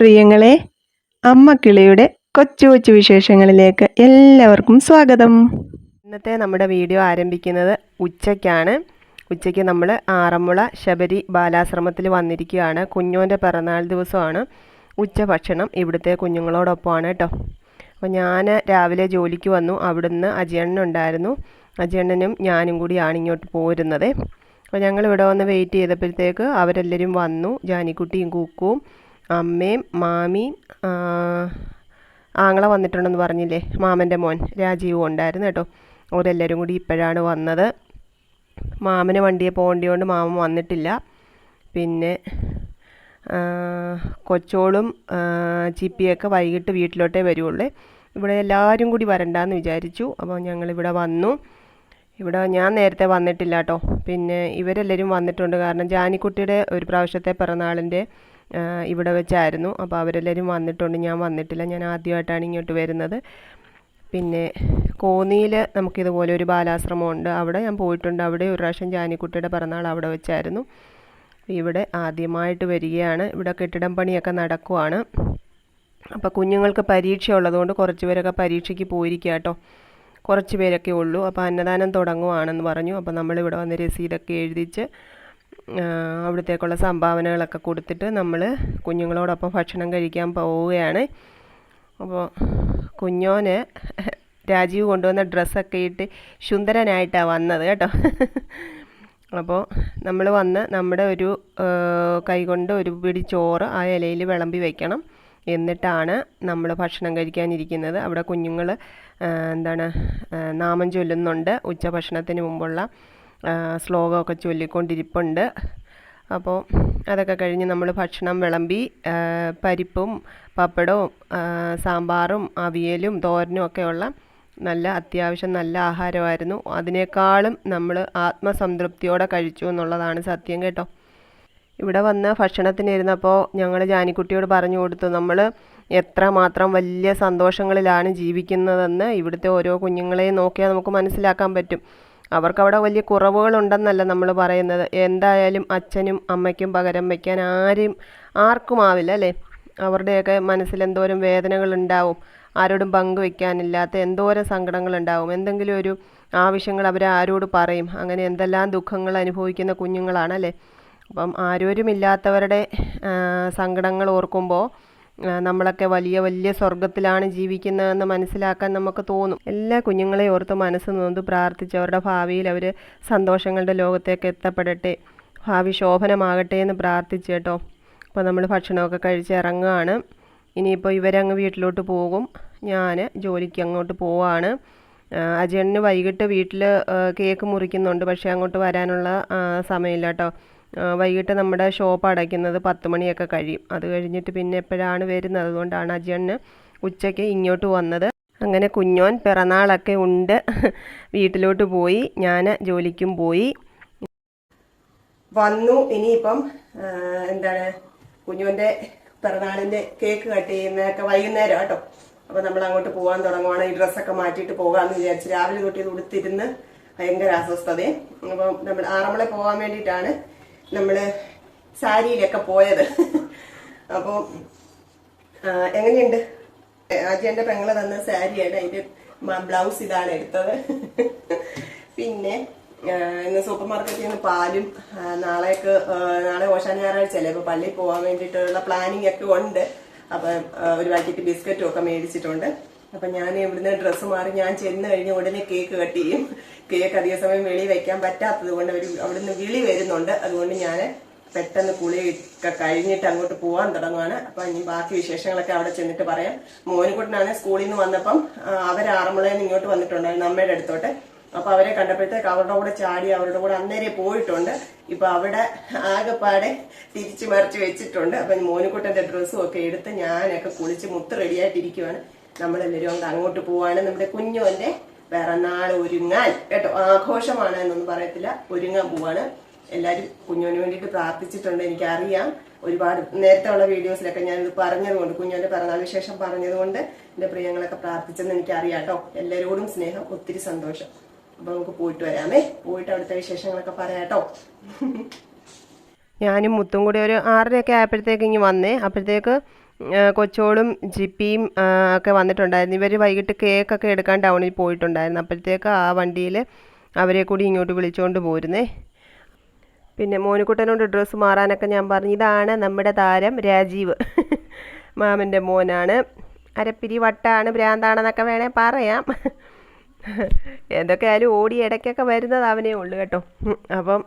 പ്രിയങ്ങളെ അമ്മ കിളിയുടെ കൊച്ചു കൊച്ചു വിശേഷങ്ങളിലേക്ക് എല്ലാവർക്കും സ്വാഗതം. ഇന്നത്തെ നമ്മുടെ വീഡിയോ ആരംഭിക്കുന്നത് ഉച്ചയ്ക്കാണ്. ഉച്ചയ്ക്ക് നമ്മൾ ആറന്മുള ശബരി ബാലാശ്രമത്തിൽ വന്നിരിക്കുകയാണ്. കുഞ്ഞോന്റെ പിറന്നാൾ ദിവസമാണ്. ഉച്ച ഭക്ഷണം ഇവിടുത്തെ കുഞ്ഞുങ്ങളോടൊപ്പമാണ് കേട്ടോ അപ്പോൾ ഞാൻ രാവിലെ ജോലിക്ക് വന്നു. അവിടുന്ന് അജയണ്ണനുണ്ടായിരുന്നു അജയണ്ണനും ഞാനും കൂടിയാണ് ഇങ്ങോട്ട് പോരുന്നത്. അപ്പോൾ ഞങ്ങൾ ഇവിടെ വന്ന് വെയിറ്റ് ചെയ്തപ്പോഴത്തേക്ക് അവരെല്ലാവരും വന്നു. ജാനിക്കുട്ടിയും കുക്കുവും അമ്മയും മാമിയും ആങ്ങളെ വന്നിട്ടുണ്ടെന്ന് പറഞ്ഞില്ലേ? മാമന്റെ മോൻ രാജീവും ഉണ്ടായിരുന്നു കേട്ടോ. അവരെല്ലാവരും കൂടി ഇപ്പോഴാണ് വന്നത്. മാമന് വണ്ടിയെ പോകേണ്ടതുകൊണ്ട് മാമൻ വന്നിട്ടില്ല. പിന്നെ കൊച്ചോളും ചിപ്പിയൊക്കെ വൈകിട്ട് വീട്ടിലോട്ടേ വരുള്ളൂ ഇവിടെ എല്ലാവരും കൂടി വരണ്ടെന്ന് വിചാരിച്ചു. അപ്പോൾ ഞങ്ങളിവിടെ വന്നു. ഇവിടെ ഞാൻ നേരത്തെ വന്നിട്ടില്ല കേട്ടോ. പിന്നെ ഇവരെല്ലാവരും വന്നിട്ടുണ്ട്. കാരണം ജാനിക്കുട്ടിയുടെ ഒരു പ്രാവശ്യത്തെ പിറന്നാളിന്റെ ഇവിടെ വെച്ചായിരുന്നു. അപ്പോൾ അവരെല്ലാവരും വന്നിട്ടുണ്ട്. ഞാൻ വന്നിട്ടില്ല. ഞാൻ ആദ്യമായിട്ടാണ് ഇങ്ങോട്ട് വരുന്നത്. പിന്നെ കോന്നിയിൽ നമുക്കിതുപോലെ ഒരു ബാലാശ്രമമുണ്ട്. അവിടെ ഞാൻ പോയിട്ടുണ്ട്. അവിടെ ഒരു പ്രാവശ്യം ജാനിക്കുട്ടിയുടെ പിറന്നാൾ അവിടെ വെച്ചായിരുന്നു. ഇവിടെ ആദ്യമായിട്ട് വരികയാണ്. ഇവിടെ കെട്ടിടം പണിയൊക്കെ നടക്കുവാണ്. അപ്പോൾ കുഞ്ഞുങ്ങൾക്ക് പരീക്ഷ ഉള്ളതുകൊണ്ട് കുറച്ച് പേരൊക്കെ പരീക്ഷയ്ക്ക് പോയിരിക്കുക കേട്ടോ. കുറച്ച് പേരൊക്കെ ഉള്ളൂ. അപ്പോൾ അന്നദാനം തുടങ്ങുവാണെന്ന് പറഞ്ഞു. അപ്പോൾ നമ്മളിവിടെ വന്ന് രസീതൊക്കെ എഴുതിച്ച് അവിടത്തേക്കുള്ള സംഭാവനകളൊക്കെ കൊടുത്തിട്ട് നമ്മൾ കുഞ്ഞുങ്ങളോടൊപ്പം ഭക്ഷണം കഴിക്കാൻ പോവുകയാണ്. അപ്പോൾ കുഞ്ഞോന് രാജീവ് കൊണ്ടുവന്ന ഡ്രസ്സൊക്കെ ഇട്ട് സുന്ദരനായിട്ടാണ് വന്നത് കേട്ടോ. അപ്പോൾ നമ്മൾ വന്ന് നമ്മുടെ ഒരു കൈകൊണ്ട് ഒരു പിടി ചോറ് ആ ഇലയിൽ വിളമ്പി വെക്കണം. എന്നിട്ടാണ് നമ്മൾ ഭക്ഷണം കഴിക്കാനിരിക്കുന്നത്. അവിടെ കുഞ്ഞുങ്ങൾ എന്താണ് നാമം ചൊല്ലുന്നുണ്ട് ഉച്ചഭക്ഷണത്തിന് മുമ്പുള്ള. ശ്ലോകമൊക്കെ ചൊല്ലിക്കൊണ്ടിരിപ്പുണ്ട്. അപ്പോൾ അതൊക്കെ കഴിഞ്ഞ് നമ്മൾ ഭക്ഷണം വിളമ്പി പരിപ്പും പപ്പടവും സാമ്പാറും അവിയലും തോരനും ഒക്കെയുള്ള നല്ല അത്യാവശ്യം നല്ല ആഹാരമായിരുന്നു. അതിനേക്കാളും നമ്മൾ ആത്മസംതൃപ്തിയോടെ കഴിച്ചു എന്നുള്ളതാണ് സത്യം കേട്ടോ. ഇവിടെ വന്ന് ഭക്ഷണത്തിനിരുന്നപ്പോൾ ഞങ്ങൾ ജാനിക്കുട്ടിയോട് പറഞ്ഞു കൊടുത്തു നമ്മൾ എത്ര മാത്രം വലിയ സന്തോഷങ്ങളിലാണ് ജീവിക്കുന്നതെന്ന് ഇവിടുത്തെ ഓരോ കുഞ്ഞുങ്ങളെയും നോക്കിയാൽ നമുക്ക് മനസ്സിലാക്കാൻ പറ്റും. അവർക്കവിടെ വലിയ കുറവുകളുണ്ടെന്നല്ല നമ്മൾ പറയുന്നത്. എന്തായാലും അച്ഛനും അമ്മയ്ക്കും പകരം വയ്ക്കാൻ ആരും ആർക്കും ആവില്ല അല്ലേ? അവരുടെയൊക്കെ മനസ്സിൽ എന്തോരം വേദനകളുണ്ടാവും. ആരോടും പങ്കുവെക്കാനില്ലാത്ത എന്തോരം സങ്കടങ്ങളുണ്ടാവും. എന്തെങ്കിലും ഒരു ആവശ്യങ്ങൾ അവർ ആരോട് പറയും. അങ്ങനെ എന്തെല്ലാം ദുഃഖങ്ങൾ അനുഭവിക്കുന്ന കുഞ്ഞുങ്ങളാണ് കുഞ്ഞുങ്ങളാണല്ലേ അപ്പം ആരോരുമില്ലാത്തവരുടെ സങ്കടങ്ങൾ ഓർക്കുമ്പോൾ നമ്മളൊക്കെ വലിയ വലിയ സ്വർഗത്തിലാണ് ജീവിക്കുന്നതെന്ന് മനസ്സിലാക്കാൻ നമുക്ക് തോന്നും. എല്ലാ കുഞ്ഞുങ്ങളെ ഓർത്ത് മനസ്സ് നൊന്ത് പ്രാർത്ഥിച്ച് അവരുടെ ഭാവിയിൽ അവർ സന്തോഷങ്ങളുടെ ലോകത്തേക്ക് എത്തപ്പെടട്ടെ. ഭാവി ശോഭനമാകട്ടെ എന്ന് പ്രാർത്ഥിച്ച് കേട്ടോ. അപ്പോൾ നമ്മൾ ഭക്ഷണമൊക്കെ കഴിച്ച് ഇറങ്ങുകയാണ് ഇനിയിപ്പോൾ ഇവരങ്ങ് വീട്ടിലോട്ട് പോകും. ഞാൻ ജോലിക്ക് അങ്ങോട്ട് പോവാണ്. അജയണ്ണന് വൈകിട്ട് വീട്ടിൽ കേക്ക് മുറിക്കുന്നുണ്ട്. പക്ഷേ അങ്ങോട്ട് വരാനുള്ള സമയമില്ല കേട്ടോ. വൈകിട്ട് നമ്മുടെ ഷോപ്പ് അടയ്ക്കുന്നത് പത്ത് മണിയൊക്കെ കഴിയും. അത് കഴിഞ്ഞിട്ട് പിന്നെ എപ്പോഴാണ് വരുന്നത്? അതുകൊണ്ടാണ് അജയന് ഉച്ചയ്ക്ക് ഇങ്ങോട്ട് വന്നത്. അങ്ങനെ കുഞ്ഞോൻ പിറന്നാളൊക്കെ ഉണ്ട്. വീട്ടിലോട്ട് പോയി. ഞാൻ ജോലിക്കും പോയി. വന്നു. ഇനിയിപ്പം എന്താണ് കുഞ്ഞോന്റെ പിറന്നാളിന്റെ കേക്ക് കട്ട് ചെയ്യുന്നതൊക്കെ വൈകുന്നേരം കേട്ടോ അപ്പൊ നമ്മൾ അങ്ങോട്ട് പോകാൻ തുടങ്ങുവാണ്. ഈ ഡ്രസ്സൊക്കെ മാറ്റിയിട്ട് പോകാമെന്ന് വിചാരിച്ച് രാവിലെ തൊട്ട് ഇത് ഉടുത്തിരുന്ന് ഭയങ്കര അസ്വസ്ഥതയും. അപ്പം നമ്മൾ ആറന്മുള പോകാൻ വേണ്ടിയിട്ടാണ് നമ്മൾ സാരിയിലൊക്കെ പോയത്. അപ്പോൾ എങ്ങനെയുണ്ട്? അജയന്റെ പെങ്ങളെ തന്ന സാരിയാണ്. അതിന്റെ ബ്ലൗസ് ഇതാണ് എടുത്തത്. പിന്നെ ഇന്ന് സൂപ്പർ മാർക്കറ്റിൽ നിന്ന് പാലും നാളേക്ക് നാളെ ഓശാന ഞായറാഴ്ചയല്ലേ അപ്പൊ പള്ളിയിൽ പോകാൻ വേണ്ടിയിട്ടുള്ള പ്ലാനിങ് ഒക്കെ ഉണ്ട്. അപ്പൊ ഒരു പാക്കറ്റ് ബിസ്ക്കറ്റും ഒക്കെ മേടിച്ചിട്ടുണ്ട്. അപ്പൊ ഞാൻ ഇവിടുന്ന് ഡ്രസ്സ് മാറി ഞാൻ ചെന്ന് കഴിഞ്ഞ ഉടനെ കേക്ക് കട്ട് ചെയ്യും. കേക്ക് അധിക സമയം വെളി വെക്കാൻ പറ്റാത്തത് കൊണ്ട് അവർ അവിടുന്ന് വിളി വരുന്നുണ്ട്. അതുകൊണ്ട് ഞാൻ പെട്ടെന്ന് കുളിയൊക്കെ കഴിഞ്ഞിട്ട് അങ്ങോട്ട് പോവാൻ തുടങ്ങുവാണ്. അപ്പൊ ഇനി ബാക്കി വിശേഷങ്ങളൊക്കെ അവിടെ ചെന്നിട്ട് പറയാം. മോനുകുട്ടനാണ് സ്കൂളിൽ നിന്ന് വന്നപ്പം അവർ ആറന്മുളയിൽ നിന്ന് ഇങ്ങോട്ട് വന്നിട്ടുണ്ടായിരുന്നു അമ്മയുടെ അടുത്തോട്ട്. അപ്പൊ അവരെ കണ്ടപ്പോഴത്തേക്ക് അവരുടെ കൂടെ ചാടി അവരുടെ കൂടെ അന്നേരെ പോയിട്ടുണ്ട്. ഇപ്പൊ അവിടെ ആകെപ്പാടെ തിരിച്ചു മറിച്ച് വെച്ചിട്ടുണ്ട്. അപ്പൊ മോനുകുട്ടന്റെ ഡ്രസ്സും ഒക്കെ എടുത്ത് ഞാനൊക്കെ കുളിച്ച് മുത്ത് റെഡിയായിട്ടിരിക്കുവാണ് നമ്മളെല്ലാവരും അങ്ങ് അങ്ങോട്ട് പോവാണ്. നമ്മുടെ കുഞ്ഞോന്റെ പിറന്നാൾ ഒരുങ്ങാൻ. കേട്ടോ? ആഘോഷമാണ് എന്നൊന്നും പറയത്തില്ല. ഒരുങ്ങാൻ പോവാണ്. എല്ലാവരും കുഞ്ഞുവിന് വേണ്ടിയിട്ട് പ്രാർത്ഥിച്ചിട്ടുണ്ട്. എനിക്കറിയാം. ഒരുപാട് നേരത്തെ ഉള്ള വീഡിയോസിലൊക്കെ ഞാനിത് പറഞ്ഞതുകൊണ്ട് കുഞ്ഞുവിന്റെ പിറന്നാൾ വിശേഷം പറഞ്ഞതുകൊണ്ട് എന്റെ പ്രിയങ്ങളൊക്കെ പ്രാർത്ഥിച്ചെന്ന് എനിക്കറിയാം കേട്ടോ. എല്ലാവരോടും സ്നേഹം ഒത്തിരി സന്തോഷം. അപ്പൊ നമുക്ക് പോയിട്ട് വരാമേ. പോയിട്ട് അവിടുത്തെ വിശേഷങ്ങളൊക്കെ പറയാട്ടോ ഞാനും മുത്തും കൂടി ഒരു ആറരയൊക്കെ ആയപ്പോഴത്തേക്ക് ഇങ്ങ് വന്നേ. അപ്പോഴത്തേക്ക് കൊച്ചോളും ജിപ്പിയും ഒക്കെ വന്നിട്ടുണ്ടായിരുന്നു. ഇവർ വൈകിട്ട് കേക്കൊക്കെ എടുക്കാൻ ടൗണിൽ പോയിട്ടുണ്ടായിരുന്നു. അപ്പോഴത്തേക്ക് ആ വണ്ടിയിൽ അവരെ കൂടി ഇങ്ങോട്ട് വിളിച്ചുകൊണ്ട് പോരുന്നേ. പിന്നെ മോനുകുട്ടനോട് ഡ്രസ്സ് മാറാനൊക്കെ ഞാൻ പറഞ്ഞു ഇതാണ് നമ്മുടെ താരം രാജീവ്. മാമന്റെ മോനാണ്. അരപ്പിരി വട്ടാണ് ഭ്രാന്താണെന്നൊക്കെ വേണേൽ പറയാം. എന്തൊക്കെയായാലും ഓടി ഇടയ്ക്കൊക്കെ വരുന്നത് അവനേ ഉള്ളൂ കേട്ടോ. അപ്പം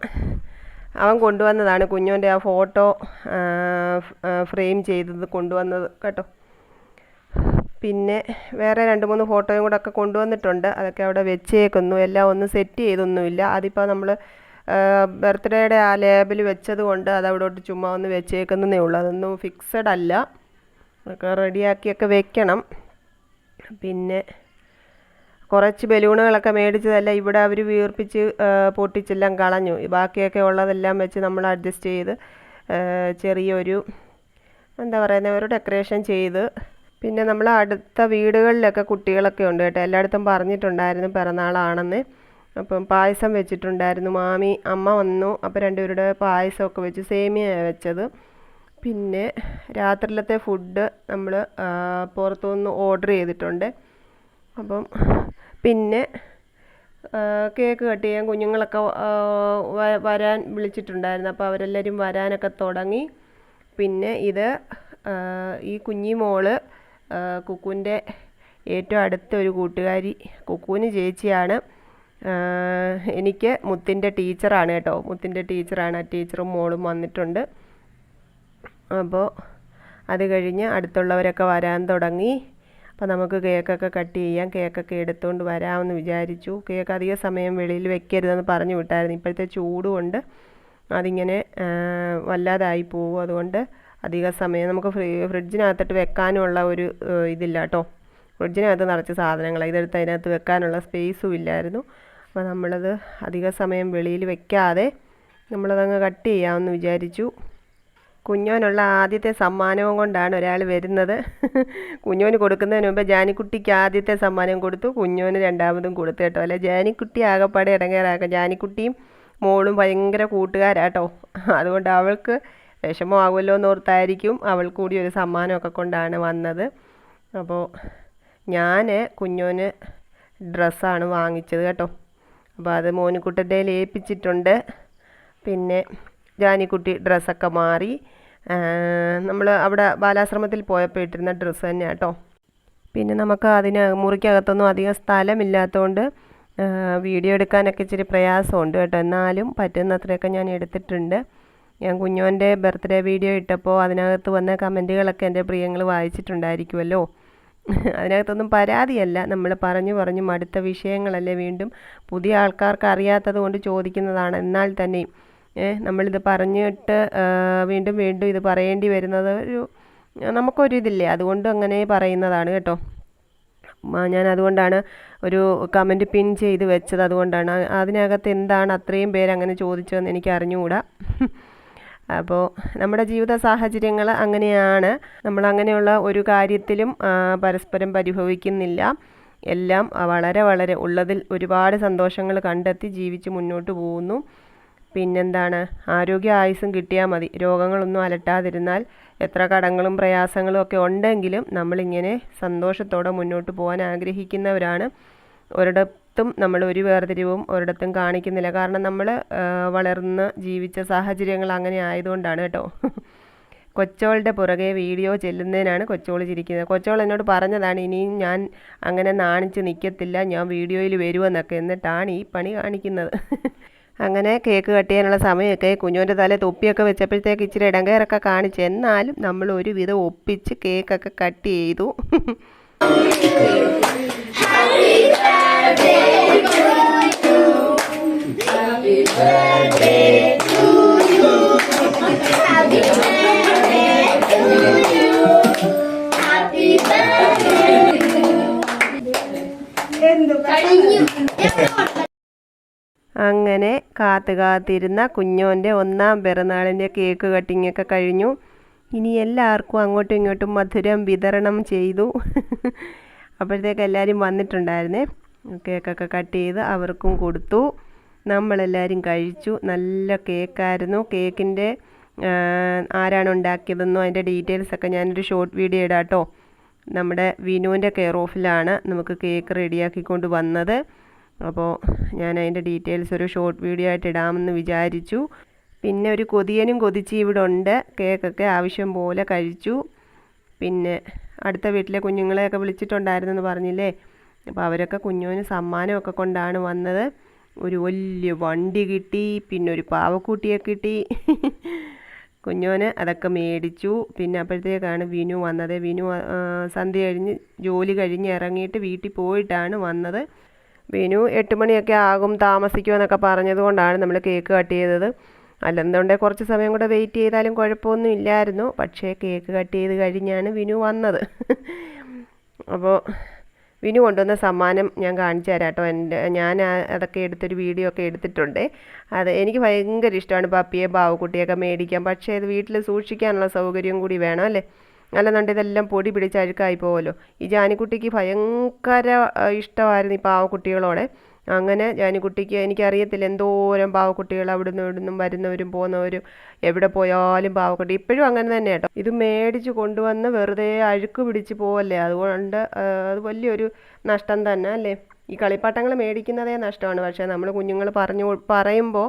അവൻ കൊണ്ടുവന്നതാണ്. കുഞ്ഞോന്റെ ആ ഫോട്ടോ ഫ്രെയിം ചെയ്തത് കൊണ്ടുവന്നത് കേട്ടോ. പിന്നെ വേറെ രണ്ട് മൂന്ന് ഫോട്ടോയും കൂടെ ഒക്കെ കൊണ്ടുവന്നിട്ടുണ്ട്. അതൊക്കെ അവിടെ വെച്ചേക്കുന്നു. എല്ലാം ഒന്നും സെറ്റ് ചെയ്തൊന്നുമില്ല. അതിപ്പോൾ നമ്മൾ ബർത്ത്ഡേയുടെ ആ ലേബിൽ വെച്ചത് കൊണ്ട് അത് അവിടോട്ട് ചുമ്മാ ഒന്ന് വെച്ചേക്കുന്നതേ ഉള്ളൂ. അതൊന്നും ഫിക്സഡ് അല്ല. അതൊക്കെ റെഡിയാക്കിയൊക്കെ വെക്കണം. പിന്നെ കുറച്ച് ബലൂണുകളൊക്കെ മേടിച്ചതല്ല ഇവിടെ അവർ വീർപ്പിച്ച് പൊട്ടിച്ചെല്ലാം കളഞ്ഞു. ബാക്കിയൊക്കെ ഉള്ളതെല്ലാം വെച്ച് നമ്മൾ അഡ്ജസ്റ്റ് ചെയ്ത് ചെറിയൊരു എന്താ പറയുന്നത് ഒരു ഡെക്കറേഷൻ ചെയ്ത്. പിന്നെ നമ്മൾ അടുത്ത വീടുകളിലൊക്കെ കുട്ടികളൊക്കെ ഉണ്ട് കേട്ടോ. എല്ലായിടത്തും പറഞ്ഞിട്ടുണ്ടായിരുന്നു പിറന്നാളാണെന്ന്. അപ്പം പായസം വെച്ചിട്ടുണ്ടായിരുന്നു. മാമി അമ്മ വന്നു. അപ്പോൾ രണ്ടുപേരുടെ പായസമൊക്കെ വെച്ച് സേമിയ വെച്ചത്. പിന്നെ രാത്രിയിലത്തെ ഫുഡ് നമ്മൾ പുറത്തുനിന്ന് ഓർഡർ ചെയ്തിട്ടുണ്ട്. അപ്പം പിന്നെ കേക്ക് കട്ട് ചെയ്യാൻ കുഞ്ഞുങ്ങളൊക്കെ വരാൻ വിളിച്ചിട്ടുണ്ടായിരുന്നു. അപ്പോൾ അവരെല്ലാവരും വരാനൊക്കെ തുടങ്ങി. പിന്നെ ഇത് ഈ കുഞ്ഞി മോൾ കുക്കുവിന്റെ ഏറ്റവും അടുത്ത ഒരു കൂട്ടുകാരി കുക്കുവിന് ചേച്ചിയാണ്. എനിക്ക് മുത്തിന്റെ ടീച്ചറാണ് കേട്ടോ. മുത്തിന്റെ ടീച്ചറാണ്. ആ ടീച്ചറും മോളും വന്നിട്ടുണ്ട്. അപ്പോൾ അത് കഴിഞ്ഞ് അടുത്തുള്ളവരൊക്കെ വരാൻ തുടങ്ങി. അപ്പോൾ നമുക്ക് കേക്കൊക്കെ കട്ട് ചെയ്യാം. കേക്കൊക്കെ എടുത്തുകൊണ്ട് വരാമെന്ന് വിചാരിച്ചു. കേക്ക് അധിക സമയം വെളിയിൽ വെക്കരുതെന്ന് പറഞ്ഞു വിട്ടായിരുന്നു. ഇപ്പോഴത്തെ ചൂട് കൊണ്ട് അതിങ്ങനെ വല്ലാതായി പോകും അതുകൊണ്ട് അധിക സമയം നമുക്ക് ഫ്രീ ഫ്രിഡ്ജിനകത്തിട്ട് വെക്കാനുള്ള ഒരു ഇതില്ല കേട്ടോ. ഫ്രിഡ്ജിനകത്ത് നിറച്ച് സാധനങ്ങളാണ് ഇതെടുത്ത് അതിനകത്ത് വെക്കാനുള്ള സ്പേസും ഇല്ലായിരുന്നു. അപ്പോൾ നമ്മളത് അധിക സമയം വെളിയിൽ വെക്കാതെ നമ്മളതങ്ങ് കട്ട് ചെയ്യാമെന്ന് വിചാരിച്ചു. കുഞ്ഞോനുള്ള ആദ്യത്തെ സമ്മാനവും കൊണ്ടാണ് ഒരാൾ വരുന്നത്. കുഞ്ഞോന് കൊടുക്കുന്നതിന് മുമ്പ് ജാനിക്കുട്ടിക്ക് ആദ്യത്തെ സമ്മാനം കൊടുത്തു. കുഞ്ഞോന് രണ്ടാമതും കൊടുത്തു കേട്ടോ. അല്ലെ ജാനിക്കുട്ടി ആകപ്പാടെ ഇടങ്ങേറാക്കാം. ജാനിക്കുട്ടിയും മോളും ഭയങ്കര കൂട്ടുകാരാട്ടോ. അതുകൊണ്ട് അവൾക്ക് വിഷമമാകുമല്ലോ എന്നോർത്തായിരിക്കും അവൾ കൂടി ഒരു സമ്മാനമൊക്കെ കൊണ്ടാണ് വന്നത്. അപ്പോൾ ഞാൻ കുഞ്ഞോന് ഡ്രസ്സാണ് വാങ്ങിച്ചത് കേട്ടോ. അപ്പോൾ അത് മോനിക്കുട്ടന്റെ ഏൽപ്പിച്ചിട്ടുണ്ട്. പിന്നെ ജാനിക്കുട്ടി ഡ്രസ്സൊക്കെ മാറി. നമ്മൾ അവിടെ ബാലാശ്രമത്തിൽ പോയപ്പോൾ ഇട്ടിരുന്ന ഡ്രസ്സ് തന്നെയാണ് കേട്ടോ പിന്നെ നമുക്ക് അതിന് മുറിക്കകത്തൊന്നും അധികം സ്ഥലമില്ലാത്തതുകൊണ്ട് വീഡിയോ എടുക്കാനൊക്കെ ഇച്ചിരി പ്രയാസമുണ്ട് കേട്ടോ. എന്നാലും പറ്റുന്നത്രയൊക്കെ ഞാൻ എടുത്തിട്ടുണ്ട്. ഞാൻ കുഞ്ഞോന്റെ ബർത്ത്ഡേ വീഡിയോ ഇട്ടപ്പോൾ അതിനകത്ത് വന്ന കമന്റുകളൊക്കെ എന്റെ പ്രിയങ്ങൾ വായിച്ചിട്ടുണ്ടായിരിക്കുമല്ലോ അതിനകത്തൊന്നും പരാതിയല്ല. നമ്മൾ പറഞ്ഞു പറഞ്ഞു മടുത്ത വിഷയങ്ങളല്ലേ വീണ്ടും പുതിയ ആൾക്കാർക്ക് അറിയാത്തത് കൊണ്ട് ചോദിക്കുന്നതാണ്. എന്നാൽ തന്നെയും നമ്മളിത് പറഞ്ഞിട്ട് വീണ്ടും വീണ്ടും ഇത് പറയേണ്ടി വരുന്നത് ഒരു നമുക്കൊരു ഇതില്ലേ? അതുകൊണ്ട് അങ്ങനെ പറയുന്നതാണ് കേട്ടോ. ഞാൻ അതുകൊണ്ടാണ് ഒരു കമന്റ് പിൻ ചെയ്ത് വെച്ചത്. അതുകൊണ്ടാണ് അതിനകത്ത് എന്താണ് അത്രയും പേര് അങ്ങനെ ചോദിച്ചതെന്ന് എനിക്ക് അറിഞ്ഞുകൂടാ. അപ്പോൾ നമ്മുടെ ജീവിത സാഹചര്യങ്ങൾ അങ്ങനെയാണ്. നമ്മൾ അങ്ങനെയുള്ള ഒരു കാര്യത്തിലും പരസ്പരം പരിഭവിക്കുന്നില്ല. എല്ലാം വളരെ വളരെ ഉള്ളതിൽ ഒരുപാട് സന്തോഷങ്ങൾ കണ്ടെത്തി ജീവിച്ച് മുന്നോട്ട് പോകുന്നു. പിന്നെന്താണ്? ആരോഗ്യ ആയുസ്സും കിട്ടിയാൽ മതി. രോഗങ്ങളൊന്നും അലട്ടാതിരുന്നാൽ എത്ര കടങ്ങളും പ്രയാസങ്ങളും ഒക്കെ ഉണ്ടെങ്കിലും നമ്മളിങ്ങനെ സന്തോഷത്തോടെ മുന്നോട്ട് പോകാൻ ആഗ്രഹിക്കുന്നവരാണ്. ഒരിടത്തും നമ്മൾ ഒരു വേർതിരിവും ഒരിടത്തും കാണിക്കുന്നില്ല. കാരണം നമ്മൾ വളർന്ന് ജീവിച്ച സാഹചര്യങ്ങൾ അങ്ങനെ ആയതുകൊണ്ടാണ് കേട്ടോ. കൊച്ചോളുടെ പുറകെ വീഡിയോ ചെല്ലുന്നതിനാണ് കൊച്ചോൾ ചിരിക്കുന്നത്. കൊച്ചോൾ എന്നോട് പറഞ്ഞതാണ് ഇനിയും ഞാൻ അങ്ങനെ നാണിച്ച് നിൽക്കത്തില്ല. ഞാൻ വീഡിയോയിൽ വരുമെന്നൊക്കെ എന്നിട്ടാണ് ഈ പണി കാണിക്കുന്നത്. അങ്ങനെ കേക്ക് കട്ട് ചെയ്യാനുള്ള സമയമൊക്കെ കുഞ്ഞുവിന്റെ തല തൊപ്പിയൊക്കെ വെച്ചപ്പോഴത്തേക്ക് ഇച്ചിരി ഇടങ്കയറൊക്കെ കാണിച്ചു. എന്നാലും നമ്മൾ ഒരുവിധം ഒപ്പിച്ച് കേക്കൊക്കെ കട്ട് ചെയ്തു. കാത്തു കാത്തിരുന്ന കുഞ്ഞോന്റെ ഒന്നാം പിറന്നാളിന്റെ കേക്ക് കട്ടിങ്ങൊക്കെ കഴിഞ്ഞു. ഇനി എല്ലാവർക്കും അങ്ങോട്ടും ഇങ്ങോട്ടും മധുരം വിതരണം ചെയ്തു. അപ്പോഴത്തേക്ക് എല്ലാവരും വന്നിട്ടുണ്ടായിരുന്നേ. കേക്കൊക്കെ കട്ട് ചെയ്ത് അവർക്കും കൊടുത്തു. നമ്മളെല്ലാവരും കഴിച്ചു. നല്ല കേക്കായിരുന്നു. കേക്കിന്റെ ആരാണ് ഉണ്ടാക്കിയതെന്നോ അതിന്റെ ഡീറ്റെയിൽസൊക്കെ ഞാനൊരു ഷോർട്ട് വീഡിയോ ഇടാം കേട്ടോ നമ്മുടെ വിനുവിന്റെ കെയർ ഓഫിലാണ് നമുക്ക് കേക്ക് റെഡിയാക്കിക്കൊണ്ട് വന്നത്. അപ്പോൾ ഞാൻ അതിന്റെ ഡീറ്റെയിൽസ് ഒരു ഷോർട്ട് വീഡിയോ ആയിട്ട് ഇടാമെന്ന് വിചാരിച്ചു. പിന്നെ ഒരു കൊതിയനും കൊതിച്ച് ഇവിടെ ഉണ്ട്. കേക്കൊക്കെ ആവശ്യം പോലെ കഴിച്ചു. പിന്നെ അടുത്ത വീട്ടിലെ കുഞ്ഞുങ്ങളെയൊക്കെ വിളിച്ചിട്ടുണ്ടായിരുന്നെന്ന് പറഞ്ഞില്ലേ? അപ്പോൾ അവരൊക്കെ കുഞ്ഞുവിന് സമ്മാനമൊക്കെ കൊണ്ടാണ് വന്നത്. ഒരു വലിയ വണ്ടി കിട്ടി പിന്നെ ഒരു പാവക്കുട്ടിയെ കിട്ടി. കുഞ്ഞോന് അതൊക്കെ മേടിച്ചു. പിന്നെ അപ്പോഴത്തേക്കാണ് വിനു വന്നത്. വിനു സന്ധ്യ കഴിഞ്ഞ് ജോലി കഴിഞ്ഞ് ഇറങ്ങിയിട്ട് വീട്ടിൽ പോയിട്ടാണ് വന്നത്. വിനു എട്ട് മണിയൊക്കെ ആകും താമസിക്കുമെന്നൊക്കെ പറഞ്ഞതുകൊണ്ടാണ് നമ്മൾ കേക്ക് കട്ട് ചെയ്തത്. അല്ലെന്നുണ്ടെങ്കിൽ കുറച്ച് സമയം കൂടെ വെയിറ്റ് ചെയ്താലും കുഴപ്പമൊന്നും ഇല്ലായിരുന്നു. പക്ഷേ കേക്ക് കട്ട് ചെയ്ത് കഴിഞ്ഞാണ് വിനു വന്നത്. അപ്പോൾ വിനു കൊണ്ടുവന്ന സമ്മാനം ഞാൻ കാണിച്ചു തരാം കേട്ടോ. എന്റെ ഞാൻ അതൊക്കെ എടുത്തൊരു വീഡിയോ ഒക്കെ എടുത്തിട്ടുണ്ട്. അത് എനിക്ക് ഭയങ്കര ഇഷ്ടമാണ് പപ്പിയെ ബാവുക്കുട്ടിയൊക്കെ മേടിക്കാൻ. പക്ഷേ ഇത് വീട്ടിൽ സൂക്ഷിക്കാനുള്ള സൗകര്യം കൂടി വേണം അല്ലേ? അല്ലെന്നുണ്ടെങ്കിൽ ഇതെല്ലാം പൊടി പിടിച്ച് അഴുക്കായി പോകുമല്ലോ ഈ ജാനിക്കുട്ടിക്ക് ഭയങ്കര ഇഷ്ടമായിരുന്നു ഈ പാവക്കുട്ടികളോടെ. അങ്ങനെ ജാനിക്കുട്ടിക്ക് എനിക്കറിയത്തില്ല എന്തോരം പാവക്കുട്ടികൾ അവിടുന്ന് ഇവിടുന്നും വരുന്നവരും പോകുന്നവരും എവിടെ പോയാലും പാവക്കുട്ടി. ഇപ്പോഴും അങ്ങനെ തന്നെ കേട്ടോ. ഇത് മേടിച്ച് കൊണ്ടുവന്ന് വെറുതെ അഴുക്ക് പിടിച്ച് പോവല്ലേ. അതുകൊണ്ട് അത് വലിയൊരു നഷ്ടം തന്നെ അല്ലേ? ഈ കളിപ്പാട്ടങ്ങൾ മേടിക്കുന്നതേ നഷ്ടമാണ്. പക്ഷേ നമ്മൾ കുഞ്ഞുങ്ങൾ പറഞ്ഞു പറയുമ്പോൾ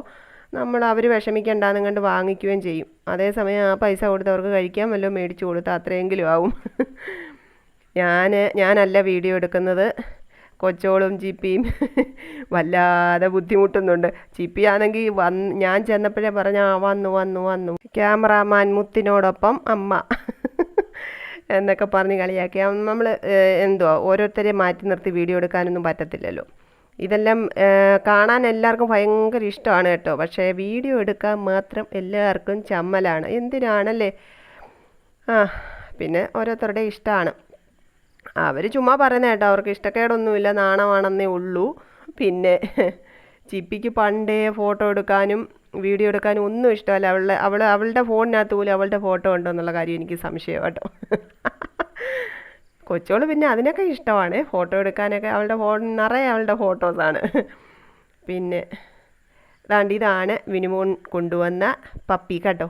നമ്മൾ അവർ വിഷമിക്കേണ്ടാന്ന് കണ്ട് വാങ്ങിക്കുകയും ചെയ്യും. അതേസമയം ആ പൈസ കൊടുത്തവർക്ക് കഴിക്കാൻ വല്ലതും മേടിച്ചു കൊടുത്താൽ അത്രയെങ്കിലും ആവും. ഞാൻ ഞാനല്ല വീഡിയോ എടുക്കുന്നത്. കൊച്ചോളും ചിപ്പിയും വല്ലാതെ ബുദ്ധിമുട്ടുന്നുണ്ട്. ചിപ്പി ആണെങ്കിൽ വന്ന് ഞാൻ ചെന്നപ്പോഴേ പറഞ്ഞ വന്നു വന്നു വന്നു. ക്യാമറാമാൻ മുത്തിനോടൊപ്പം അമ്മ എന്നൊക്കെ പറഞ്ഞ് കളിയാക്കി. നമ്മൾ എന്തുവാ ഓരോരുത്തരെ മാറ്റി നിർത്തി വീഡിയോ എടുക്കാനൊന്നും പറ്റത്തില്ലല്ലോ. ഇതെല്ലാം കാണാൻ എല്ലാവർക്കും ഭയങ്കര ഇഷ്ടമാണ് കേട്ടോ. പക്ഷേ വീഡിയോ എടുക്കാൻ മാത്രം എല്ലാവർക്കും ചമ്മലാണ്. എന്തിനാണല്ലേ? ആ പിന്നെ ഓരോരുത്തരുടെ ഇഷ്ടമാണ്. അവർ ചുമ്മാ പറയുന്ന കേട്ടോ അവർക്ക് ഇഷ്ടക്കേടൊന്നുമില്ല നാണമാണെന്നേ ഉള്ളൂ. പിന്നെ ചിപ്പിക്ക് പണ്ടേ ഫോട്ടോ എടുക്കാനും വീഡിയോ എടുക്കാനും ഒന്നും ഇഷ്ടമല്ല. അവളുടെ അവൾ അവളുടെ ഫോണിനകത്ത് പോലും അവളുടെ ഫോട്ടോ ഉണ്ടോ എന്നുള്ള കാര്യം എനിക്ക് സംശയം കേട്ടോ. കൊച്ചോൾ പിന്നെ അതിനൊക്കെ ഇഷ്ടമാണ്. ഫോട്ടോ എടുക്കാനൊക്കെ അവളുടെ ഫോൺ നിറയെ അവളുടെ ഫോട്ടോസാണ് പിന്നെ അതാണ്ട് ഇതാണ് മിനിമോൺ കൊണ്ടുവന്ന പപ്പി കേട്ടോ.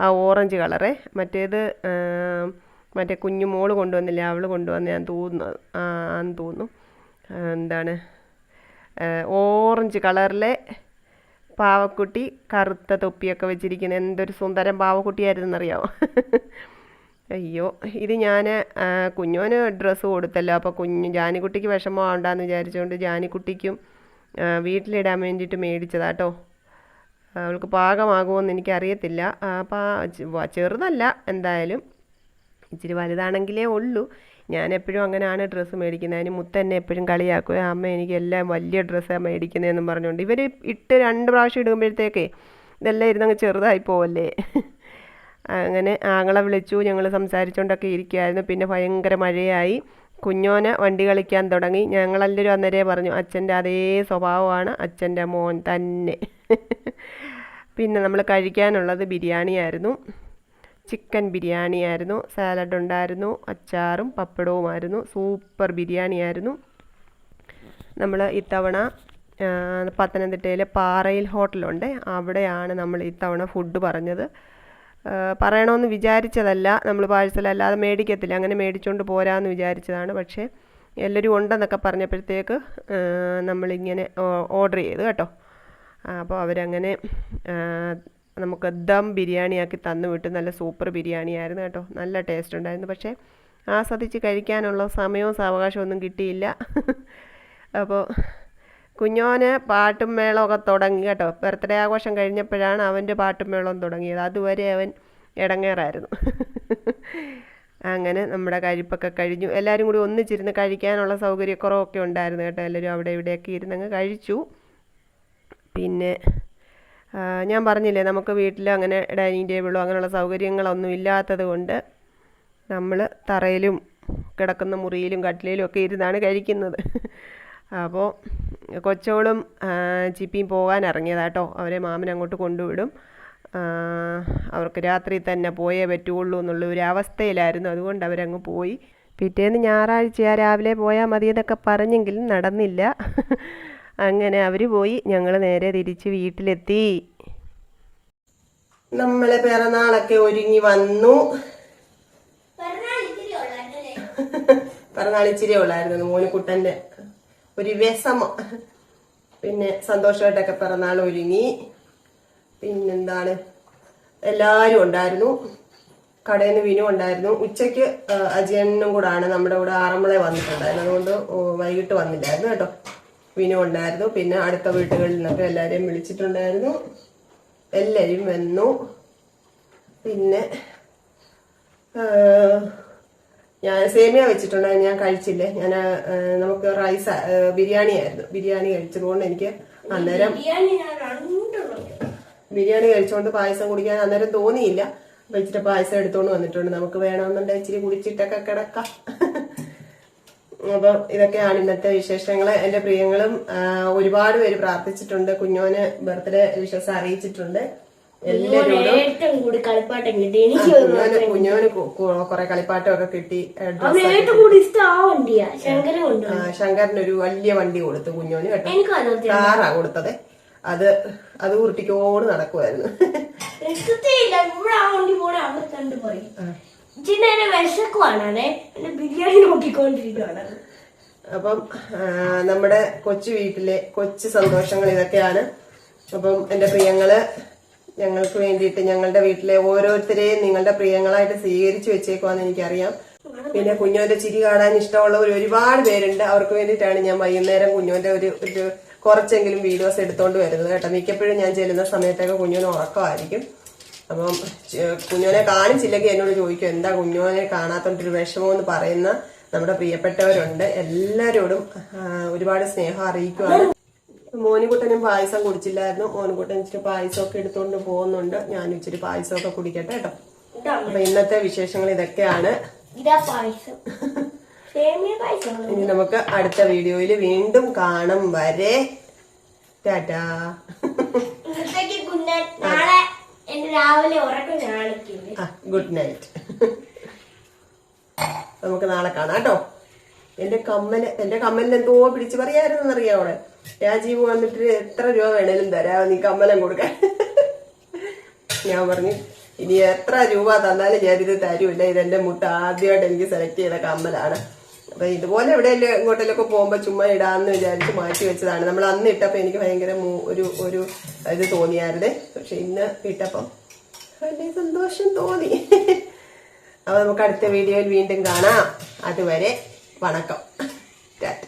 ആ ഓറഞ്ച് കളറ്. മറ്റേത് മറ്റേ കുഞ്ഞു മോൾ കൊണ്ടുവന്നില്ല അവൾ കൊണ്ടുവന്ന ഞാൻ തോന്നുന്നു ആന്ന് തോന്നുന്നു. എന്താണ്? ഓറഞ്ച് കളറിലെ പാവക്കുട്ടി കറുത്ത തൊപ്പിയൊക്കെ വെച്ചിരിക്കുന്ന എന്തൊരു സുന്ദരം പാവക്കുട്ടിയായിരുന്നു എന്നറിയാമോ അയ്യോ ഇത് ഞാൻ കുഞ്ഞോന് ഡ്രസ്സ് കൊടുത്തല്ലോ. അപ്പോൾ കുഞ്ഞ് ജാനിക്കുട്ടിക്ക് വിഷമമാവണ്ടെന്ന് വിചാരിച്ചുകൊണ്ട് ജാനിക്കുട്ടിക്കും വീട്ടിലിടാൻ വേണ്ടിയിട്ട് മേടിച്ചതാട്ടോ അവൾക്ക് പാകമാകുമെന്ന് എനിക്കറിയത്തില്ല. അപ്പോൾ ചെറുതല്ല എന്തായാലും. ഇച്ചിരി വലുതാണെങ്കിലേ ഉള്ളൂ. ഞാൻ എപ്പോഴും അങ്ങനെയാണ് ഡ്രസ്സ് മേടിക്കുന്നത്. അതിന് മുത്തന്നെ എപ്പോഴും കളിയാക്കുക അമ്മ എനിക്ക് എല്ലാം വലിയ ഡ്രസ്സാണ് മേടിക്കുന്നതെന്നും പറഞ്ഞുകൊണ്ട് ഇവർ ഇട്ട് രണ്ട് പ്രാവശ്യം ഇടുമ്പോഴത്തേക്കേ ഇതെല്ലാം ഇരുന്നങ്ങ് ചെറുതായി പോവല്ലേ? അങ്ങനെ ആങ്ങളെ വിളിച്ചു ഞങ്ങൾ സംസാരിച്ചുകൊണ്ടൊക്കെ ഇരിക്കുകയായിരുന്നു പിന്നെ ഭയങ്കര മഴയായി. കുഞ്ഞോനെ വണ്ടി കളിക്കാൻ തുടങ്ങി. ഞങ്ങളെല്ലാവരും അന്നേരേ പറഞ്ഞു അച്ഛന്റെ അതേ സ്വഭാവമാണ് അച്ഛന്റെ മോൻ തന്നെ. പിന്നെ നമ്മൾ കഴിക്കാനുള്ളത് ബിരിയാണിയായിരുന്നു. ചിക്കൻ ബിരിയാണിയായിരുന്നു സാലഡ് ഉണ്ടായിരുന്നു അച്ചാറും പപ്പടവുമായിരുന്നു സൂപ്പർ ബിരിയാണിയായിരുന്നു. നമ്മൾ ഇത്തവണ പത്തനംതിട്ടയിലെ പാറയിൽ ഹോട്ടലുണ്ട്. അവിടെയാണ് നമ്മൾ ഇത്തവണ ഫുഡ് പറഞ്ഞത്. പറയണമെന്ന് വിചാരിച്ചതല്ല. നമ്മൾ പാഴ്സലല്ലാതെ മേടിക്കത്തില്ല. അങ്ങനെ മേടിച്ചുകൊണ്ട് പോരാമെന്ന് വിചാരിച്ചതാണ്. പക്ഷേ എല്ലാവരും ഉണ്ടെന്നൊക്കെ പറഞ്ഞപ്പോഴത്തേക്ക് നമ്മളിങ്ങനെ ഓർഡർ ചെയ്തു കേട്ടോ. അപ്പോൾ അവരങ്ങനെ നമുക്ക് ദം ബിരിയാണിയാക്കി തന്നു വിട്ടു. നല്ല സൂപ്പർ ബിരിയാണി ആയിരുന്നു കേട്ടോ. നല്ല ടേസ്റ്റ് ഉണ്ടായിരുന്നു. പക്ഷേ ആസ്വദിച്ച് കഴിക്കാനുള്ള സമയവും സാവകാശവും ഒന്നും കിട്ടിയില്ല. അപ്പോൾ കുഞ്ഞോന് പാട്ടും മേളമൊക്കെ തുടങ്ങി കേട്ടോ. ബർത്ത്ഡേ ആഘോഷം കഴിഞ്ഞപ്പോഴാണ് അവന്റെ പാട്ടും മേളവും തുടങ്ങിയത്. അതുവരെ അവൻ ഇടങ്ങേറായിരുന്നു. അങ്ങനെ നമ്മുടെ കഴിപ്പൊക്കെ കഴിഞ്ഞു. എല്ലാവരും കൂടി ഒന്നിച്ചിരുന്ന് കഴിക്കാനുള്ള സൗകര്യക്കുറവൊക്കെ ഉണ്ടായിരുന്നു കേട്ടോ. എല്ലാവരും അവിടെ ഇവിടെയൊക്കെ ഇരുന്നങ്ങ് കഴിച്ചു. പിന്നെ ഞാൻ പറഞ്ഞില്ലേ നമുക്ക് വീട്ടിൽ അങ്ങനെ ഡൈനിങ് ടേബിളോ അങ്ങനെയുള്ള സൗകര്യങ്ങളൊന്നും ഇല്ലാത്തത് കൊണ്ട് നമ്മൾ തറയിലും കിടക്കുന്ന മുറിയിലും കട്ടിലും ഒക്കെ ഇരുന്നാണ് കഴിക്കുന്നത്. അപ്പോൾ കൊച്ചോളും ചിപ്പിയും പോകാൻ ഇറങ്ങിയതാട്ടോ. അവരെ മാമൻ അങ്ങോട്ട് കൊണ്ടുവിടും. അവർക്ക് രാത്രി തന്നെ പോയേ പറ്റുള്ളൂ എന്നുള്ള ഒരു അവസ്ഥയിലായിരുന്നു. അതുകൊണ്ട് അവരങ്ങ് പോയി. പിറ്റേന്ന് ഞായറാഴ്ച രാവിലെ പോയാൽ മതി എന്നൊക്കെ പറഞ്ഞെങ്കിലും നടന്നില്ല. അങ്ങനെ അവർ പോയി. ഞങ്ങൾ നേരെ തിരിച്ച് വീട്ടിലെത്തി. നമ്മളെ പിറന്നാളൊക്കെ ഒരുങ്ങി വന്നു. പിറന്നാൾ ഇച്ചിരി ഉള്ളായിരുന്നു മോനുകുട്ടന്റെ ഒരു വിഷമം. പിന്നെ സന്തോഷമായിട്ടൊക്കെ പിറന്നാൾ ഒരുങ്ങി. പിന്നെന്താണ്? എല്ലാരും ഉണ്ടായിരുന്നു. കടയിൽ നിന്ന് വിനു ഉണ്ടായിരുന്നു. ഉച്ചയ്ക്ക് അജയനും കൂടാണ് നമ്മുടെ ഇവിടെ ആറന്മുള വന്നിട്ടുണ്ടായിരുന്നു അതുകൊണ്ട് വൈകിട്ട് വന്നില്ലായിരുന്നു കേട്ടോ. വിനു ഉണ്ടായിരുന്നു. പിന്നെ അടുത്ത വീട്ടുകളിൽ നിന്നൊക്കെ എല്ലാരെയും വിളിച്ചിട്ടുണ്ടായിരുന്നു. എല്ലാരും വന്നു. പിന്നെ ഞാൻ സേമിയ വെച്ചിട്ടുണ്ടായിരുന്നു ഞാൻ കഴിച്ചില്ലേ? ഞാൻ നമുക്ക് റൈസ് ബിരിയാണി ആയിരുന്നു. ബിരിയാണി കഴിച്ചതുകൊണ്ട് എനിക്ക് അന്നേരം ബിരിയാണി കഴിച്ചുകൊണ്ട് പായസം കുടിക്കാൻ അന്നേരം തോന്നിയില്ല. വെച്ചിട്ട് ഇച്ചിരി പായസം എടുത്തോണ്ട് വന്നിട്ടുണ്ട്. നമുക്ക് വേണമെന്നുണ്ടെങ്കിൽ ഇച്ചിരി കുടിച്ചിട്ടൊക്കെ കിടക്കാം. അപ്പം ഇതൊക്കെയാണ് ഇന്നത്തെ വിശേഷങ്ങൾ എന്റെ പ്രിയങ്ങളും ഒരുപാട് പേര് പ്രാർത്ഥിച്ചിട്ടുണ്ട്. കുഞ്ഞോന് ബർത്ത്ഡേ വിശ്വസം അറിയിച്ചിട്ടുണ്ട്. ഏറ്റവും കൂടി കളിപ്പാട്ടം കിട്ടി എനിക്ക് കുഞ്ഞോന് കുഞ്ഞോന് കു- കു- കുറെ കളിപ്പാട്ടമൊക്കെ കിട്ടി അവന് ഏറ്റവും കൂടി ഇഷ്ടം ആ വണ്ടിയാ ശങ്കരൻ ശങ്കറിന് ഒരു വലിയ വണ്ടി കൊടുത്തു കുഞ്ഞോന് കേട്ടോ. കാറാ കൊടുത്തത്. അത് അത് ഉരുട്ടിക്കോട് നടക്കുമായിരുന്നു ചിന്ന വിശക്കുവാണേ എന്നെ ബിരിയാണി നോക്കിക്കൊണ്ടിരിക്കുവാണ്. അപ്പം നമ്മുടെ കൊച്ചു വീട്ടിലെ കൊച്ചു സന്തോഷങ്ങൾ ഇതൊക്കെയാണ്. അപ്പം എന്റെ പ്രിയങ്ങൾ ഞങ്ങൾക്ക് വേണ്ടിയിട്ട് ഞങ്ങളുടെ വീട്ടിലെ ഓരോരുത്തരെയും നിങ്ങളുടെ പ്രിയങ്ങളായിട്ട് സ്വീകരിച്ചു വെച്ചേക്കുവാന്ന് എനിക്കറിയാം. പിന്നെ കുഞ്ഞോന്റെ ചിരി കാണാൻ ഇഷ്ടമുള്ളവർ ഒരുപാട് പേരുണ്ട്. അവർക്ക് വേണ്ടിയിട്ടാണ് ഞാൻ വൈകുന്നേരം കുഞ്ഞോന്റെ ഒരു ഒരു കുറച്ചെങ്കിലും വീഡിയോസ് എടുത്തോണ്ട് വരുന്നത് കേട്ടോ. മിക്കപ്പോഴും ഞാൻ ചെല്ലുന്ന സമയത്തൊക്കെ കുഞ്ഞോന് ഉറക്കമായിരിക്കും. അപ്പം കുഞ്ഞോനെ കാണിച്ചില്ലെങ്കിൽ എന്നോട് ചോദിക്കും എന്താ കുഞ്ഞോനെ കാണാത്തോണ്ടൊരു വിഷമം എന്ന് പറയുന്ന നമ്മുടെ പ്രിയപ്പെട്ടവരുണ്ട്. എല്ലാരോടും ആ, ഒരുപാട് സ്നേഹം അറിയിക്കുവാണ്. മോനുകുട്ടനും പായസം കുടിച്ചില്ലായിരുന്നു. മോനുകുട്ടൻ ഇച്ചിരി പായസമൊക്കെ എടുത്തുകൊണ്ട് പോകുന്നുണ്ട്. ഞാൻ ഇച്ചിരി പായസമൊക്കെ കുടിക്കട്ടെ കേട്ടോ. അപ്പൊ ഇന്നത്തെ വിശേഷങ്ങൾ ഇതൊക്കെയാണ്. ഇനി നമുക്ക് അടുത്ത വീഡിയോയിൽ വീണ്ടും കാണും വരെ. ടാറ്റാ. രാവിലെ ഉറക്കം കാണിക്കില്ല ഗുഡ് നൈറ്റ്. നമുക്ക് നാളെ കാണാം കേട്ടോ. എന്റെ കമ്മൽ എന്റെ കമ്മലിന് എന്തോ പിടിച്ചു പറയായിരുന്നു അറിയാവോടെ രാജീവ് വന്നിട്ട് എത്ര രൂപ വേണേലും തരാം നീ കമ്മലം കൊടുക്കാൻ. ഞാൻ പറഞ്ഞു ഇനി എത്ര രൂപ തന്നാലും ഞാനിത് തരൂല്ല ഇതെന്റെ മുട്ട. ആദ്യമായിട്ട് എനിക്ക് സെലക്ട് ചെയ്ത കമ്മലാണ്. അപ്പൊ ഇതുപോലെ എവിടെയെങ്കിലും എങ്ങോട്ടെങ്കിലൊക്കെ പോകുമ്പോ ചുമ്മാ ഇടാന്ന് വിചാരിച്ച് മാറ്റി വെച്ചതാണ്. നമ്മൾ അന്ന് ഇട്ടപ്പോ എനിക്ക് ഭയങ്കര ഒരു ഒരു ഇത് തോന്നിയായിരുന്നേ. പക്ഷെ ഇന്ന് ഇട്ടപ്പം വലിയ സന്തോഷം തോന്നി. അപ്പൊ നമുക്ക് അടുത്ത വീഡിയോയിൽ വീണ്ടും കാണാം. അതുവരെ വണക്കം ടാറ്റ